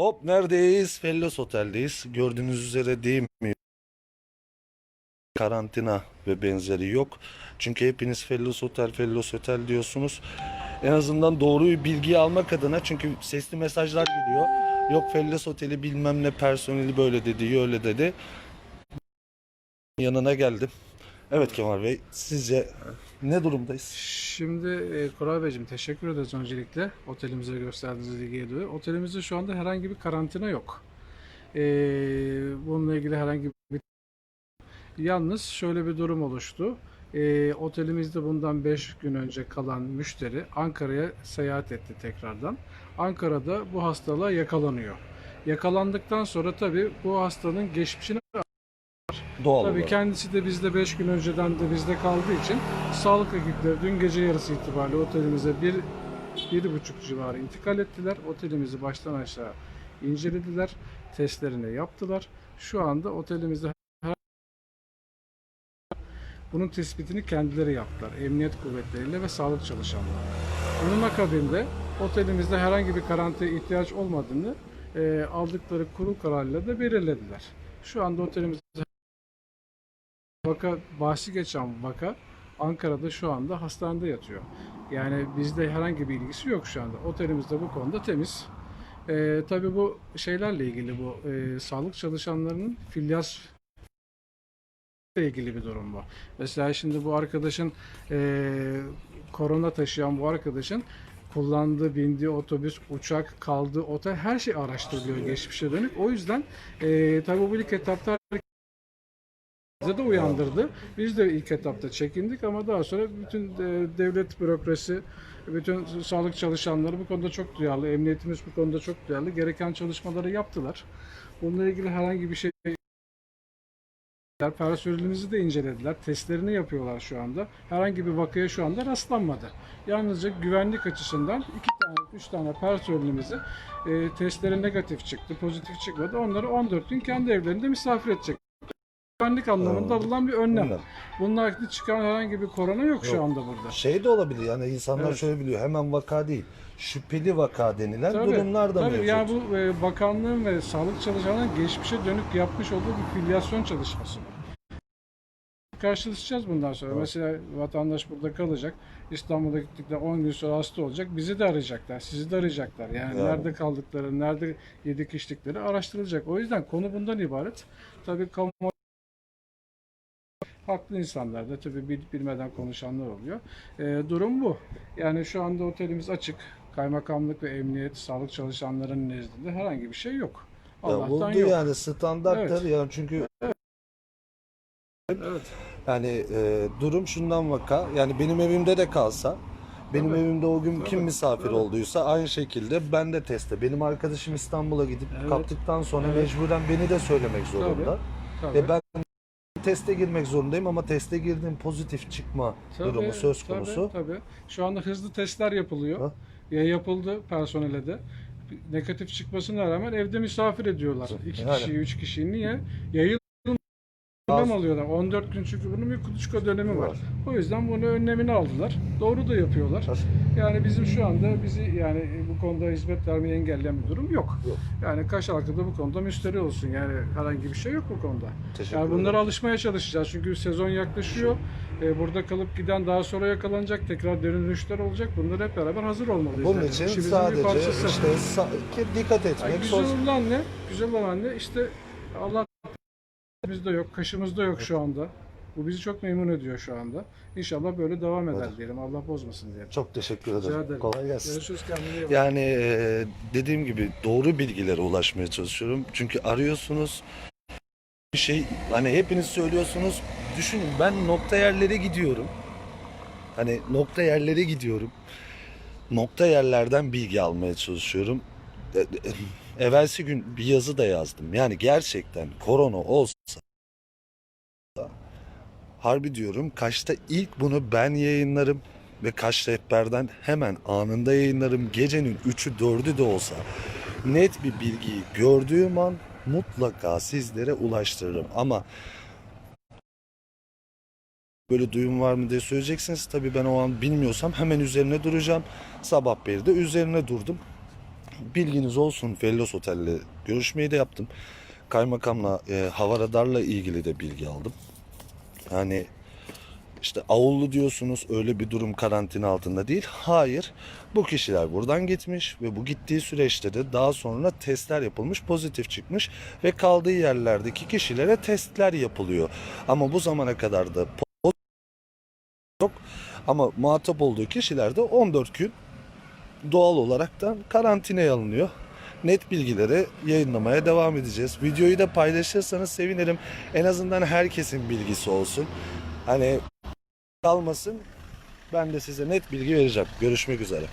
Hop neredeyiz? Fellos Otel'deyiz. Gördüğünüz üzere değil mi? Karantina ve benzeri yok. Çünkü hepiniz Fellos Otel, Fellos Otel diyorsunuz. En azından doğru bilgiyi almak adına çünkü sesli mesajlar geliyor. Yok Fellos Oteli bilmem ne personeli böyle dedi, öyle dedi. Yanına geldim. Evet Kemal Bey, sizce ne durumdayız? Şimdi e, Koray Beyciğim teşekkür ederiz öncelikle otelimize gösterdiğiniz ilgiye dolayı. Otelimizde şu anda herhangi bir karantina yok. E, bununla ilgili herhangi bir... Yalnız şöyle bir durum oluştu. E, otelimizde bundan 5 gün önce kalan müşteri Ankara'ya seyahat etti tekrardan. Ankara'da bu hastalığa yakalanıyor. Yakalandıktan sonra tabii bu hastanın geçmişini Doğal Tabii olarak. kendisi de bizde 5 gün önceden de bizde kaldığı için sağlık ekipleri dün gece yarısı itibariyle otelimize bir, bir buçuk civarı intikal ettiler. Otelimizi baştan aşağı incelediler. Testlerini yaptılar. Şu anda otelimizde bunun tespitini kendileri yaptılar. Emniyet kuvvetleriyle ve sağlık çalışanları. Bunun akabinde otelimizde herhangi bir karantinaya ihtiyaç olmadığını e, aldıkları kurul kararıyla da belirlediler. Şu anda otelimizde Vaka, bahsi geçen vaka Ankara'da şu anda hastanede yatıyor. Yani bizde herhangi bir ilgisi yok şu anda. Otelimiz de bu konuda temiz. Ee, tabii bu şeylerle ilgili bu e, sağlık çalışanlarının filyas ile ilgili bir durum bu. Mesela şimdi bu arkadaşın e, korona taşıyan bu arkadaşın kullandığı, bindiği otobüs, uçak, kaldığı otel her şey araştırılıyor geçmişe dönük. O yüzden e, tabii bu ilk etapta bize de uyandırdı. Biz de ilk etapta çekindik ama daha sonra bütün e, devlet bürokrasi, bütün sağlık çalışanları bu konuda çok duyarlı, emniyetimiz bu konuda çok duyarlı. Gereken çalışmaları yaptılar. Bununla ilgili herhangi bir şey personelimizi de incelediler. Testlerini yapıyorlar şu anda. Herhangi bir vakaya şu anda rastlanmadı. Yalnızca güvenlik açısından iki tane, üç tane personelimizi e, testleri negatif çıktı, pozitif çıkmadı. Onları 14 gün kendi evlerinde misafir edecek. Güvenlik anlamında alınan bir önlem. Anladım. Bununla ilgili çıkan herhangi bir korona yok, şu Yok. anda burada. Şey de olabilir yani insanlar Evet. şöyle biliyor hemen vaka değil şüpheli vaka denilen durumlar da tabii. mevcut. Yani bu e, bakanlığın ve sağlık çalışanların geçmişe dönük yapmış olduğu bir filyasyon çalışması bu. Karşılaşacağız bundan sonra. Mesela vatandaş burada kalacak. İstanbul'a gittikten 10 gün sonra hasta olacak. Bizi de arayacaklar. Sizi de arayacaklar. Yani, Yani. nerede kaldıkları, nerede yedik içtikleri araştırılacak. O yüzden konu bundan ibaret. Tabii kamu haklı insanlar da tabii bil- bilmeden konuşanlar oluyor. Ee, durum bu. Yani şu anda otelimiz açık. Kaymakamlık ve emniyet, sağlık çalışanlarının nezdinde herhangi bir şey yok. Ya Allah'tan buldu yok. yani standarttır yani çünkü Evet. yani e, durum şundan vaka yani benim evimde de kalsa benim Tabii. evimde o gün kim Tabii. misafir Tabii. olduysa aynı şekilde ben de teste. Benim arkadaşım İstanbul'a gidip Evet. kaptıktan sonra Evet. mecburen beni de söylemek zorunda. Tabii. E ben teste girmek zorundayım ama teste girdiğim pozitif çıkma Tabii, durumu söz tabii, konusu. Tabii, Şu anda hızlı testler yapılıyor. Ha? Ya yapıldı personele de. Negatif çıkmasına rağmen evde misafir ediyorlar. İki Yani. kişiyi, üç kişiyi. Niye? Yayılım Az- alıyorlar. 14 gün çünkü bunun bir kuluçka dönemi var. Var. O yüzden bunu önlemini aldılar. Doğru da yapıyorlar. Yani bizim şu anda bizi yani bu konuda hizmet vermeyi engelleyen bir durum yok. Yok. Yani Kaş halkı da bu konuda müşteri olsun. Yani herhangi bir şey yok bu konuda. Teşekkür Yani bunlara ederim. alışmaya çalışacağız. Çünkü sezon yaklaşıyor. Ee, burada kalıp giden daha sonra yakalanacak. Tekrar dönüşler olacak. Bunlara hep beraber hazır olmalıyız. Bunun yani. için İşimizin sadece işte sa- dikkat Yani etmek, güzel sos- olan ne? Güzel olan ne? İşte Allah bizde yok, kaşımızda yok şu anda. Bu bizi çok memnun ediyor şu anda. İnşallah böyle devam eder Evet. diyelim. Allah bozmasın diyelim. Çok teşekkür Rica ederim. ederim. Kolay gelsin. Görüşürüz kendine iyi. Yani e, dediğim gibi doğru bilgilere ulaşmaya çalışıyorum. Çünkü arıyorsunuz bir şey hani hepiniz söylüyorsunuz. Düşünün ben nokta yerlere gidiyorum. Hani nokta yerlere gidiyorum. Nokta yerlerden bilgi almaya çalışıyorum. E, e, Evvelsi gün bir yazı da yazdım. Yani gerçekten korona olsa harbi diyorum Kaş'ta ilk bunu ben yayınlarım ve Kaş Rehber'den hemen anında yayınlarım. Gecenin 3'ü 4'ü de olsa net bir bilgiyi gördüğüm an mutlaka sizlere ulaştırırım. Ama böyle duyum var mı diye söyleyeceksiniz. Tabii ben o an bilmiyorsam hemen üzerine duracağım. Sabah beri de üzerine durdum. bilginiz olsun Fellos Otel'le görüşmeyi de yaptım. Kaymakamla e, hava radarla ilgili de bilgi aldım. Yani işte avullu diyorsunuz öyle bir durum karantina altında değil. Hayır. Bu kişiler buradan gitmiş ve bu gittiği süreçte de daha sonra testler yapılmış, pozitif çıkmış ve kaldığı yerlerdeki kişilere testler yapılıyor. Ama bu zamana kadar da yok. Ama muhatap olduğu kişiler de 14 gün doğal olaraktan karantinaya alınıyor. Net bilgileri yayınlamaya devam edeceğiz. Videoyu da paylaşırsanız sevinirim. En azından herkesin bilgisi olsun. Hani kalmasın. Ben de size net bilgi vereceğim. Görüşmek üzere.